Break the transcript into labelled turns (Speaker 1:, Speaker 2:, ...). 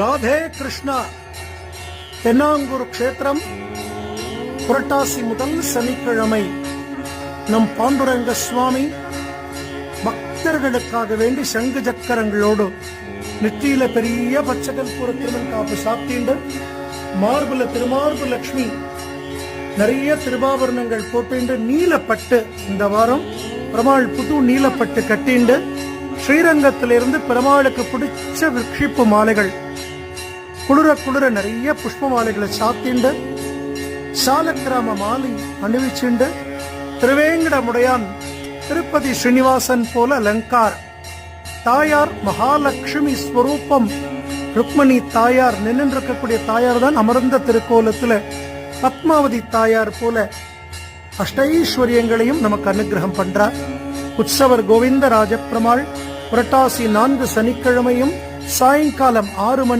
Speaker 1: ராதே கிருஷ்ணா. தென்னாங்கூர் க்ஷேத்திரம். புரட்டாசி முதல் சனிக்கிழமை. நம் பாண்டுரங்க சுவாமி பக்தர்களுக்காக வேண்டி சங்கு சக்கரங்களோடு நெற்றியில பெரிய பச்சைக்கல் பூர திருமண் காப்பு சாத்திண்டு மார்புல திருமார்பு லட்சுமி நிறைய திருவாபரணங்கள் போட்டு நீலப்பட்டு இந்த வாரம் பெருமாள் புது நீலப்பட்டு கட்டிண்டு ஸ்ரீரங்கத்திலிருந்து பெருமாளுக்கு பிடிச்ச விக்ஷிப்பு மாலைகள். குளிர குளிர நிறைய புஷ்ப மாலைகளை சாத்திண்டு சாலக்கிராம மாலை அணிவிச்சுண்டு திருவேங்கடமுடையான் திருப்பதி ஸ்ரீனிவாசன் போல அலங்கார். தாயார் மகாலட்சுமி ஸ்வரூபம். ருக்மணி தாயார் நின்றிருக்கக்கூடிய தாயார் தான் அமர்ந்த திருக்கோலத்துல பத்மாவதி தாயார் போல அஷ்டைஸ்வரியங்களையும் நமக்கு அனுகிரகம் பண்றார். உற்சவர் கோவிந்த ராஜப்பிரமாள் புரட்டாசி நான்கு சனிக்கிழமையும் சாயங்காலம் ஆறு மணி